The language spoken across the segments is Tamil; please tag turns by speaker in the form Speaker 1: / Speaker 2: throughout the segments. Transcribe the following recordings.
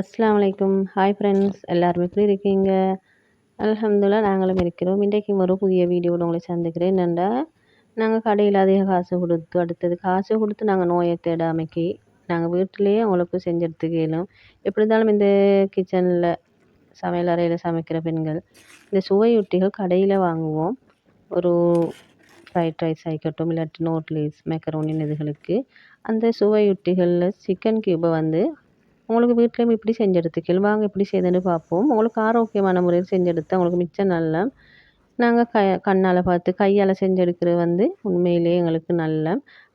Speaker 1: அஸ்லாம் வலைக்கும் ஹாய் ஃப்ரெண்ட்ஸ் எல்லோரும் எப்படி இருக்கீங்க? அலமதுல்லா நாங்களும் இருக்கிறோம். இன்றைக்கு ஒரு புதிய வீடியோவில் உங்களை சந்திக்கிறேன். என்னென்னா நாங்கள் கடையில் அதிக காசு கொடுத்து அடுத்தது காசு கொடுத்து நாங்கள் நோயை தேடாமைக்கு நாங்கள் வீட்டிலேயே உங்களுக்கு செஞ்செடுத்துக்க இயலும். எப்படி இருந்தாலும் இந்த கிச்சனில் சமையல் அறையில் சமைக்கிற பெண்கள் இந்த சுவையொட்டிகள் கடையில் வாங்குவோம். ஒரு ஃப்ரைட் ரைஸ் ஆகிக்கட்டும் இல்லாட்டி நோட்லீஸ் மெக்கரோனி இதுகளுக்கு. அந்த சுவையொட்டிகளில் சிக்கன் கியூபை வந்து உங்களுக்கு வீட்லேயும் இப்படி செஞ்செடுத்துக்கலாம் வாங்க எப்படி செய்துன்னு பார்ப்போம். உங்களுக்கு ஆரோக்கியமான முறையில் செஞ்செடுத்தால் உங்களுக்கு மிச்சம் நல்ல நாங்கள் க கண்ணால் பார்த்து கையால் செஞ்செடுக்கிறது வந்து உண்மையிலேயே எங்களுக்கு நல்ல.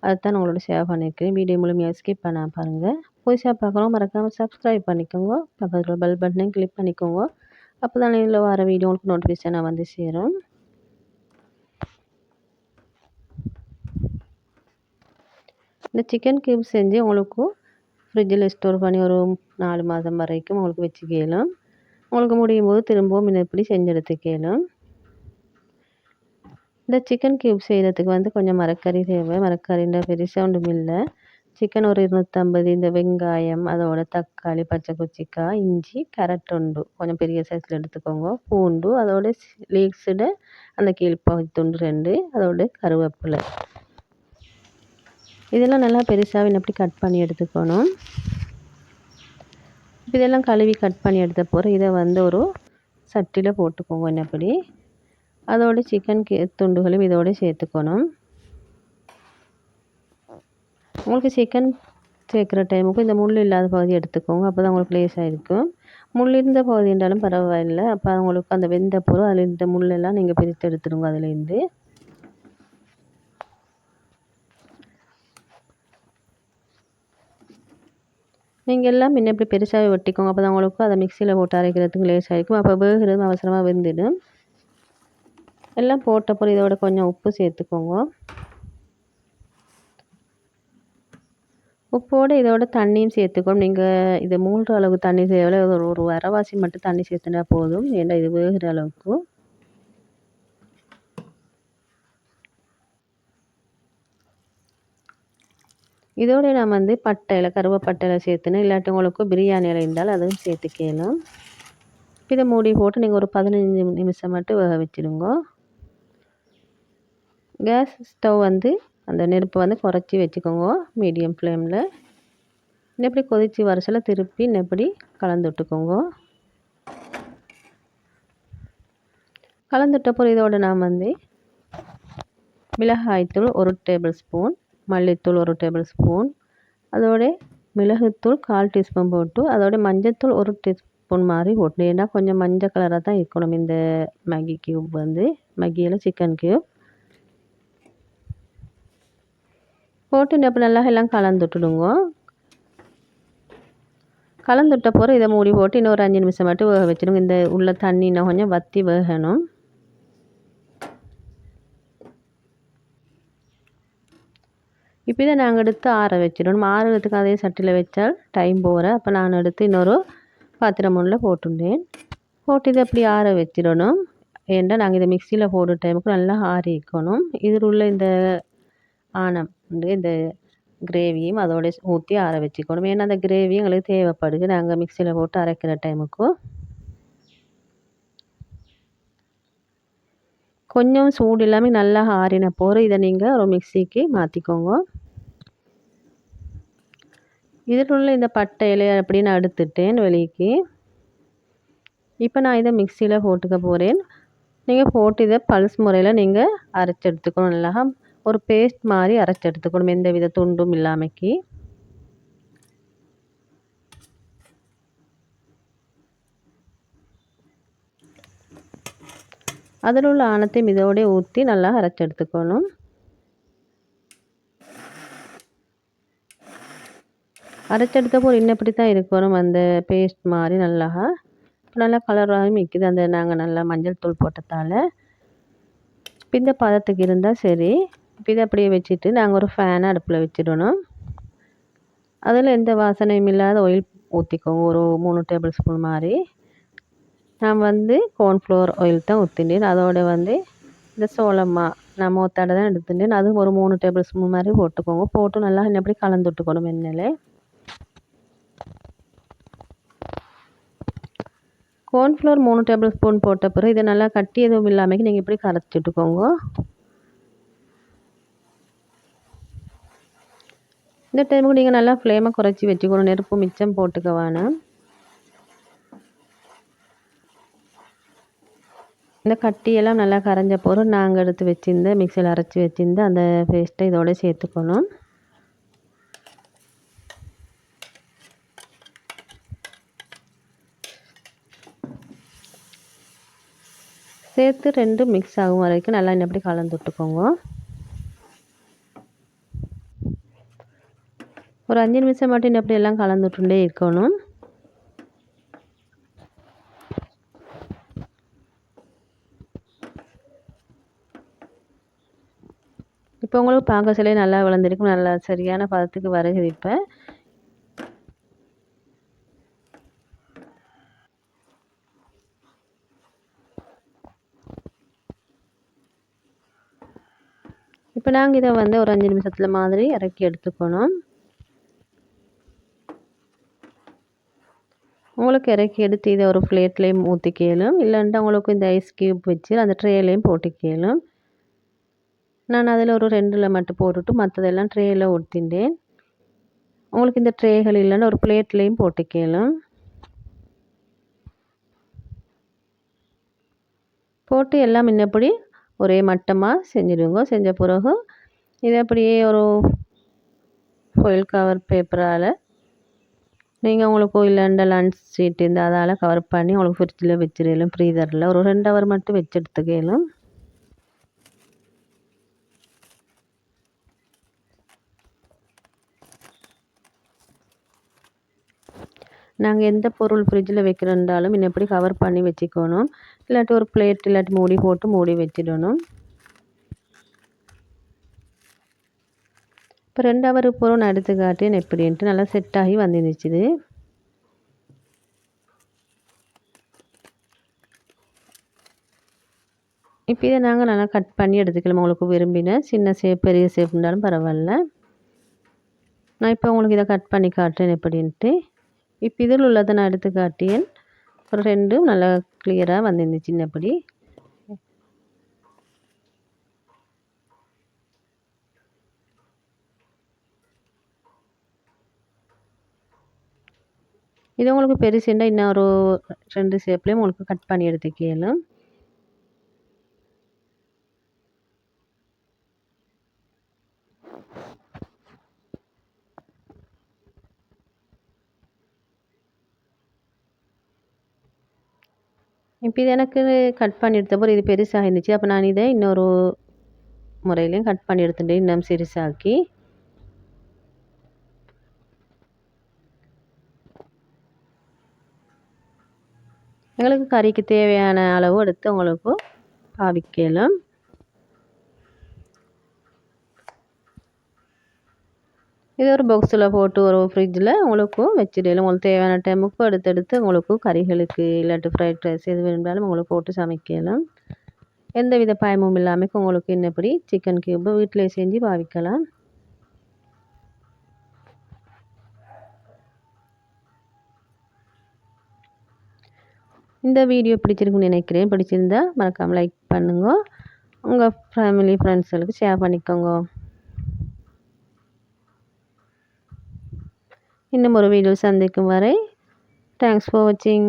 Speaker 1: அதைத்தான் உங்களோட ஷேர் பண்ணியிருக்கிறேன் வீடியோ முழுமையாக ஸ்கிப் பண்ண பாருங்கள் புதுசாக பார்க்குறோம் மறக்காமல் சப்ஸ்கிரைப் பண்ணிக்கோங்க. பக்கத்தில் பெல் பட்டனையும் கிளிக் பண்ணிக்கோங்க. அப்போ தான் இதில் வர வீடியோ உங்களுக்கு நோட்டிஃபிகேஷனாக வந்து சேரும். இந்த சிக்கன் கியூப் செஞ்சு உங்களுக்கு ஃப்ரிட்ஜில் ஸ்டோர் பண்ணி ஒரு நாலு மாதம் வரைக்கும் உங்களுக்கு வச்சுக்கலாம் உங்களுக்கு முடியும் போது திரும்பவும் இதை இப்படி செஞ்செடுத்துக்கலாம் இந்த சிக்கன் கியூப் செய்கிறதுக்கு வந்து கொஞ்சம் மரக்கறி தேவை. மரக்கறின்ற பெருசாக ஒன்றும் இல்லை. சிக்கன் ஒரு இருநூற்றம்பது இந்த வெங்காயம் அதோட தக்காளி பச்சை குச்சிக்காய் இஞ்சி கேரட் உண்டு கொஞ்சம் பெரிய சைஸில் எடுத்துக்கோங்க. பூண்டு அதோட லீக்ஸோட அந்த கீழ்ப்பகுதி துண்டு ரெண்டு அதோட கருவேப்பிலை. இதெல்லாம் நல்லா பெருசாக அப்படி கட் பண்ணி எடுத்துக்கணும்? இதெல்லாம் கழுவி கட் பண்ணி எடுத்த போகிற இதை வந்து ஒரு சட்டியில் போட்டுக்கோங்க என்னப்படி அதோட சிக்கன் கே துண்டுகளும் இதோட சேர்த்துக்கணும். உங்களுக்கு சிக்கன் சேர்க்குற டைமுக்கு இந்த முள் இல்லாத பகுதி எடுத்துக்கோங்க அப்போ தான் உங்களுக்கு லேஸாக இருக்கும். முள் இருந்த பகுதி என்றாலும் பரவாயில்லை. அப்போ உங்களுக்கு அந்த வெந்த பொருள் அதில் இந்த முள்ளெல்லாம் நீங்கள் பிரித்து எடுத்துடுங்க அதுலேருந்து நீங்கள் எல்லாம் முன்ன இப்படி பெருசாகவே வெட்டிக்கோங்க. அப்போ தான் உங்களுக்கு அதை மிக்சியில் போட்டு அரைக்கிறதுக்கு லேஸ் ஆகிருக்கும் அப்போ வேகிறது அவசரமாக வெந்துடும். எல்லாம் போட்டப்போ இதோட கொஞ்சம் உப்பு சேர்த்துக்கோங்க. உப்போடு இதோட தண்ணியும் சேர்த்துக்கணும் நீங்கள் இது மூன்று அளவுக்கு தண்ணி தேவையில்ல ஒரு ஒரு வரவாசி மட்டும் தண்ணி சேர்த்துனா போதும். ஏன்னா இது வேகிற அளவுக்கு. இதோட நான் வந்து பட்டையில் கருவப்பட்டையில் கருவேப்பட்டை சேர்த்துனேன். இல்லாட்டி உங்களுக்கு பிரியாணி இலை இருந்தால் அதுவும் சேர்த்துக்கலாம் இதை மூடி போட்டு நீங்கள் ஒரு பதினஞ்சு நிமிஷம் மட்டும் வேக வச்சுடுங்க. கேஸ் ஸ்டவ் வந்து அந்த நெருப்பை வந்து குறைச்சி வச்சுக்கோங்க மீடியம் ஃப்ளேமில் இப்படி கொதித்து வரச்சில் திருப்பி இப்படி கலந்து விட்டுக்கோங்க. கலந்துட்டப்போ இதோட நான் வந்து மிளகாய்த்தூள் ஒரு டேபிள் ஸ்பூன் மல்லித்தூள் ஒரு டேபிள் ஸ்பூன் அதோட மிளகுத்தூள் கால் டீஸ்பூன் போட்டு அதோட மஞ்சத்தூள் ஒரு டீஸ்பூன் மாதிரி போட்டு ஏன்னா கொஞ்சம் மஞ்சள் கலராக தான் இருக்கணும் இந்த மேகி கியூப் வந்து. மேகியில் சிக்கன் கியூப் போட்டு இப்போ நல்லா எல்லாம் கலந்து விட்டுடுங்க. கலந்து போகிற இதை மூடி போட்டு இன்னும் ஒரு அஞ்சு நிமிஷம் மட்டும் வேக வச்சிடுங்க. இந்த உள்ள தண்ணி இன்னும் கொஞ்சம் வற்றி வேகணும். இப்போ இதை நாங்கள் எடுத்து ஆற வச்சிடணும் ஆறுறதுக்கு அதே சட்டியில் வச்சால் டைம் போகிற அப்போ நான் எடுத்து இன்னொரு பாத்திரம் ஒன்றில் போட்டுட்டேன் போட்டு இதை அப்படி ஆற வச்சிடணும். ஏன்னா நாங்கள் இதை மிக்சியில் போடுற டைமுக்கு நல்லா ஆறிக்கணும் இதில் உள்ள இந்த ஆனம் இந்த கிரேவியும் அதோட ஊற்றி ஆற வச்சுக்கணும். ஏன்னா அந்த கிரேவி எங்களுக்கு தேவைப்படுது. நாங்கள் மிக்சியில் போட்டு அரைக்கிற டைமுக்கு கொஞ்சம் சூடு இல்லாமல் நல்லா ஆறின போகிற இதை நீங்கள் ஒரு மிக்சிக்கு மாற்றிக்கோங்க இதில் உள்ள இந்த பட்டை இலையை அப்படி நான் எடுத்துட்டேன் வெளிக்கு. இப்போ நான் இதை மிக்சியில் போட்டுக்க போகிறேன் நீங்கள் போட்டு இதை பல்ஸ் முறையில் நீங்கள் அரைச்சி எடுத்துக்கணும். நல்லா ஒரு பேஸ்ட் மாதிரி அரைச்சி எடுத்துக்கணும். எந்த வித துண்டும் இல்லாமக்கி. அதில் உள்ள ஆணத்தையும் இதோடய ஊற்றி நல்லா அரைச்சி எடுத்துக்கணும். அரைச்செடுத்தப்போ இன்னும் இப்படி தான் இருக்கணும் அந்த பேஸ்ட் மாதிரி நல்லா. இப்போ நல்லா கலராகவும் நிற்கிது அந்த நாங்கள் நல்லா மஞ்சள் தூள் போட்டதால். இந்த பதத்துக்கு இருந்தால் சரி. இப்போ இதை அப்படியே வச்சுட்டு நாங்கள் ஒரு ஃபேனை அடுப்பில் வச்சிடணும். அதில் எந்த வாசனையும் இல்லாத ஆயில் ஊற்றிக்கோங்க ஒரு மூணு டேபிள் ஸ்பூன் மாதிரி. நான் வந்து கார்ன்ஃப்ளவர் ஆயில் தான் ஊற்றினேன் அதோட வந்து இந்த சோளமா நான் மூத்தாடை தான் எடுத்துட்டேன் அதுவும் ஒரு மூணு டேபிள் ஸ்பூன் மாதிரி போட்டுக்கோங்க. போட்டு நல்லா எப்படி கலந்து விட்டுக்கணும் எண்ணெயில் கார்ன்ஃப்ளவர் மூணு டேபிள் ஸ்பூன் போட்ட பிறகு இதை நல்லா கட்டி எதுவும் இல்லாமல் நீங்கள் இப்படி கரைச்சி விட்டுக்கோங்க. இந்த டைமுக்கு நீங்கள் நல்லா ஃப்ளேமை குறைச்சி வச்சுக்கணும். நெருப்பு மிச்சம் போட்டுக்க வேணாம். இந்த கட்டியெல்லாம் நல்லா கரைஞ்ச பிறகு நாங்கள் எடுத்து வச்சுருந்த மிக்சியில் அரைச்சி வச்சுருந்த அந்த பேஸ்ட்டை இதோட சேர்த்துக்கணும். சேர்த்து ரெண்டும் மிக்ஸ் ஆகும் வரைக்கும். நல்லா இன்னப்படி கலந்து விட்டுக்கோங்க. ஒரு அஞ்சு நிமிஷம் மட்டும் இன்னப்படி எல்லாம் கலந்துட்டுண்டே இருக்கணும். இப்போ உங்களுக்கு பார்க்க சொல்லி நல்லா விளந்திருக்கும் நல்லா சரியான பதத்துக்கு வருகுது இப்போ. இப்போ நாங்கள் இதை வந்து ஒரு அஞ்சு நிமிஷத்தில் மாதிரி இறக்கி எடுத்துக்கணும். உங்களுக்கு இறக்கி எடுத்து இதை ஒரு பிளேட்லேயும் ஊற்றிக்கலும் இல்லைன்ட்டு உங்களுக்கு இந்த ஐஸ் க்யூப் வச்சு அந்த ட்ரேலையும் போட்டுக்கலும் நான் அதில் ஒரு ரெண்டில் மட்டும் போட்டுட்டு மற்றதெல்லாம் ட்ரேயில் ஊற்றிண்டேன் உங்களுக்கு இந்த ட்ரேகள் இல்லைன்னா ஒரு பிளேட்லேயும் போட்டுக்கலாம் போட்டு எல்லாம் முன்னப்படி ஒரே மட்டமாக செஞ்சுடுங்க. செஞ்ச பிறகு இதை அப்படியே ஒரு ஃபொயில் கவர் பேப்பரால் நீங்கள் உங்களுக்கு இல்லைண்ட லன்ச் ஷீட் இந்த அதால் கவர் பண்ணி உங்களுக்கு ஃப்ரிட்ஜில் வச்சிடலும் ஃப்ரீசரில் ஒரு ரெண்டு ஹவர் மட்டும் வச்சு எடுத்துக்கலும் நாங்கள் எந்த பொருள் ஃப்ரிட்ஜில் வைக்கிறோன்றாலும் இன்னப்படி கவர் பண்ணி வச்சுக்கணும். இல்லாட்டி ஒரு பிளேட் இல்லாட்டி மூடி போட்டு மூடி வச்சிடணும். இப்போ ரெண்டு ஹவர் பொருள் நான் எடுத்து காட்டேன் எப்படின்ட்டு நல்லா செட் ஆகி வந்துருந்துச்சுது இப்போ இதை நாங்கள் நல்லா கட் பண்ணி எடுத்துக்கலாம். உங்களுக்கு விரும்பின சின்ன சேப் பெரிய சேப் இருந்தாலும் பரவாயில்ல. நான் இப்போ உங்களுக்கு இதை கட் பண்ணி காட்டுறேன் எப்படின்ட்டு இப்போ இதில் உள்ளதை நான் எடுத்து காட்டியேன். ஒரு ரெண்டும் நல்லா கிளியராக வந்துருந்துச்சு சின்னப்படி. இது உங்களுக்கு பெருசுண்டா இன்னும் ஒரு ரெண்டு ஷேப்லேயும் உங்களுக்கு கட் பண்ணி எடுத்துக்கலாம் இப்போ இது எனக்கு கட் பண்ணி எடுத்த இது பெருசாக இருந்துச்சு. அப்போ நான் இதை இன்னொரு முறையிலையும் கட் பண்ணி எடுத்துட்டேன் இன்னும் சிறுசாக்கி. எங்களுக்கு கறிக்கு தேவையான அளவு எடுத்து உங்களுக்கு பாவிக்கலாம். இது ஒரு பாக்ஸில் போட்டு ஒரு ஃப்ரிட்ஜில் உங்களுக்கும் வச்சிடலாம் உங்களுக்கு தேவையான டைமுக்கு எடுத்து எடுத்து உங்களுக்கு கறிகளுக்கு இல்லாட்டி ஃப்ரைட் ரைஸ் எது வேணும்னாலும் உங்களுக்கு போட்டு சமைக்கலாம். எந்த வித பயமும் இல்லாமல் உங்களுக்கு என்னப்படி சிக்கன் கியூபை வீட்டிலே செஞ்சு பாவிக்கலாம். இந்த வீடியோ பிடிச்சிருக்குன்னு நினைக்கிறேன். பிடிச்சிருந்தா மறக்காமல் லைக் பண்ணுங்க. உங்கள் ஃபேமிலி ஃப்ரெண்ட்ஸுகளுக்கு ஷேர் பண்ணிக்கோங்க. இன்னும் ஒரு வீடியோ சந்திக்கும் வரை தேங்க்ஸ் ஃபார் வாட்சிங்